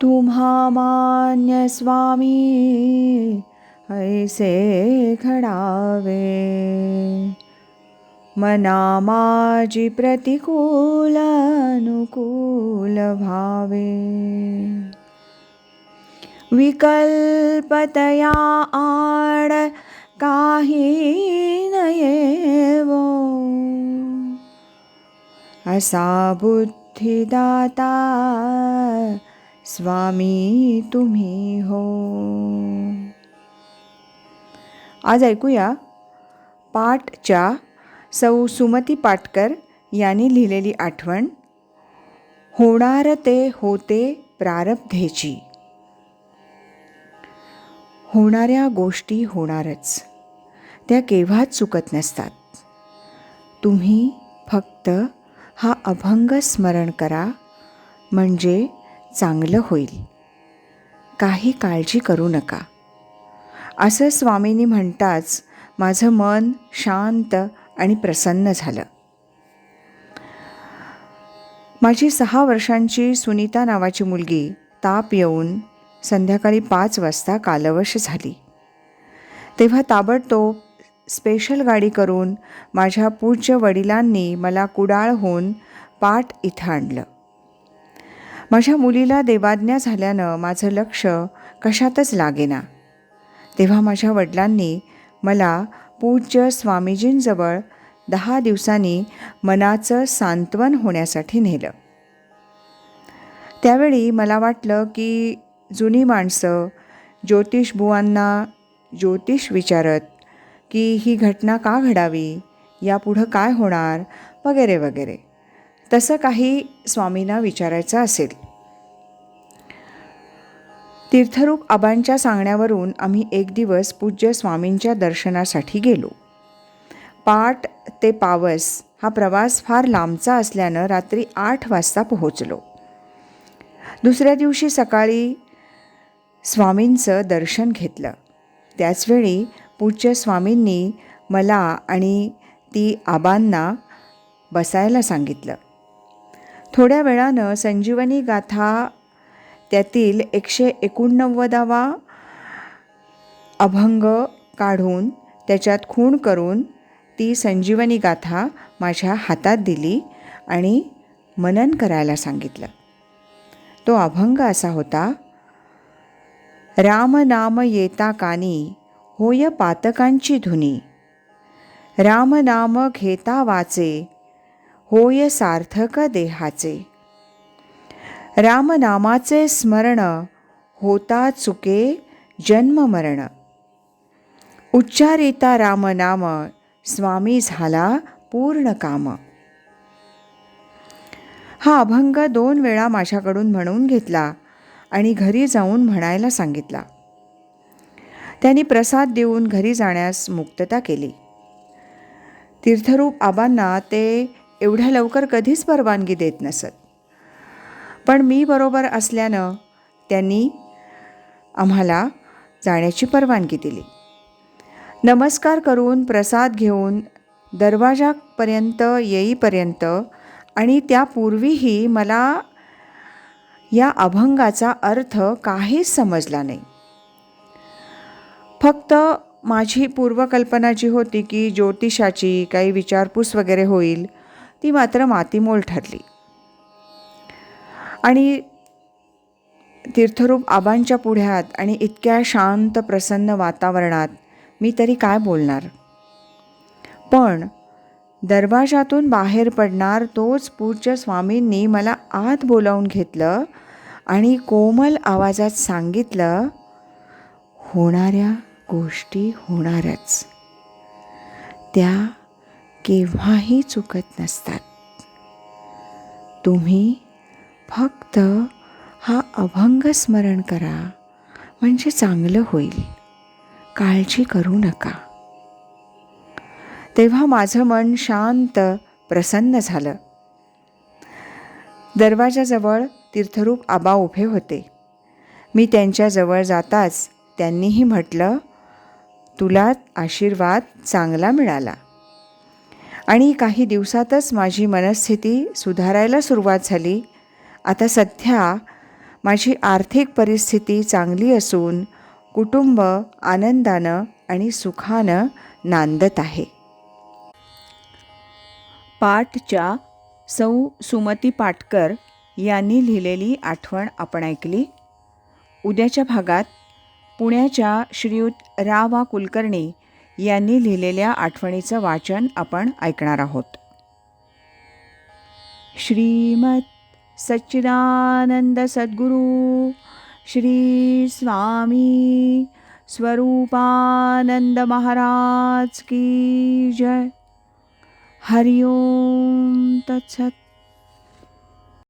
तुम्हा मान्य स्वामी ऐसे घडावे मना माझी प्रतिकूल अनुकूल भावे विकल्पतया आड काही नयेवो असा बुद्धिदाता स्वामी तुम्ही हो. आज ऐकूया पाठच्या सौ सुमती पाटकर यांनी लिहिलेली आठवण होणार ते होते प्रारब्धेची. होणाऱ्या गोष्टी होणारच. त्या केव्हाच चुकत नसतात. तुम्ही फक्त हा अभंग स्मरण करा म्हणजे चांगलं होईल. काही काळजी करू नका. असं स्वामींनी म्हणताच माझं मन शांत आणि प्रसन्न झालं. माझी सहा वर्षांची सुनीता नावाची मुलगी ताप येऊन संध्याकाळी पाच वाजता कालवश झाली. तेव्हा ताबडतोब स्पेशल गाडी करून माझ्या पूज्य वडिलांनी मला कुडाळहून पाठ इथं आणलं. माझ्या मुलीला देवाज्ञा झाल्यानं माझं लक्ष कशातच लागेना. तेव्हा माझ्या वडिलांनी मला पूज्य स्वामीजींजवळ दहा दिवसांनी मनाचं सांत्वन होण्यासाठी नेलं. त्यावेळी मला वाटलं की जुनी माणसं ज्योतिषबुवांना ज्योतिष विचारत की ही घटना का घडावी यापुढं काय होणार वगैरे वगैरे. तसं काही स्वामींना विचारायचं असेल. तीर्थरूप आबांच्या सांगण्यावरून आम्ही एक दिवस पूज्य स्वामींच्या दर्शनासाठी गेलो. पाट ते पावस हा प्रवास फार लांबचा असल्यानं रात्री आठ वाजता पोहोचलो. दुसऱ्या दिवशी सकाळी स्वामींचं दर्शन घेतलं. त्याचवेळी पूज्य स्वामींनी मला आणि ती आबांना बसायला सांगितलं. थोड्या वेळानं संजीवनी गाथा त्यातील एकशे एकोणनव्वदावा अभंग काढून त्याच्यात खूण करून ती संजीवनी गाथा माझ्या हातात दिली आणि मनन करायला सांगितलं. तो अभंग असा होता राम नाम येता कानी होय पातकांची धुनी. राम नाम घेता वाचे होय सार्थक देहाचे. रामनामाचे स्मरण होता चुके जन्म मरण. उच्चारिता रामनाम स्वामी झाला पूर्ण काम. हा अभंग दोन वेळा माझ्याकडून म्हणून घेतला आणि घरी जाऊन म्हणायला सांगितला. त्यांनी प्रसाद देऊन घरी जाण्यास मुक्तता केली. तीर्थरूप आबांना ते एवढ्या लवकर कधीच परवानगी देत नसत. पण मी बरोबर असल्यानं त्यांनी आम्हाला जाण्याची परवानगी दिली. नमस्कार करून प्रसाद घेऊन दरवाजापर्यंत येईपर्यंत आणि त्यापूर्वीही मला या अभंगाचा अर्थ काहीच समजला नाही. फक्त माझी पूर्वकल्पना जी होती की ज्योतिषाची काही विचारपूस वगैरे होईल ती मात्र मातीमोल ठरली. आणि तीर्थरूप आबांच्या पुढ्यात आणि इतक्या शांत प्रसन्न वातावरणात मी तरी काय बोलणार? पण दरवाजातून बाहेर पडणार तोच पूज्य स्वामींनी मला आत बोलावून घेतलं आणि कोमल आवाजात सांगितलं होणाऱ्या गोष्टी होणारच. त्या केव्हाही चुकत नसतात. तुम्ही फक्त हा अभंग स्मरण करा म्हणजे चांगलं होईल. काळजी करू नका. तेव्हा माझं मन शांत प्रसन्न झालं. दरवाजाजवळ तीर्थरूप आबा उभे होते. मी त्यांच्याजवळ जाताच त्यांनीही म्हटलं तुला आशीर्वाद चांगला मिळाला. आणि काही दिवसातच माझी मनस्थिती सुधारायला सुरुवात झाली. आता सध्या माझी आर्थिक परिस्थिती चांगली असून कुटुंब आनंदानं आणि सुखानं नांदत आहे. पाठच्या सौ सुमती पाटकर यांनी लिहिलेली आठवण आपण ऐकली. उद्याच्या भागात पुण्याच्या श्रीयुत रा वा कुलकर्णी यांनी लिहिलेल्या आठवणीचं वाचन आपण ऐकणार आहोत. श्रीमत सच्चिदानंद सद्गुरू श्री स्वामी स्वरूपानंद महाराज की जय. हरिओम तत्सत.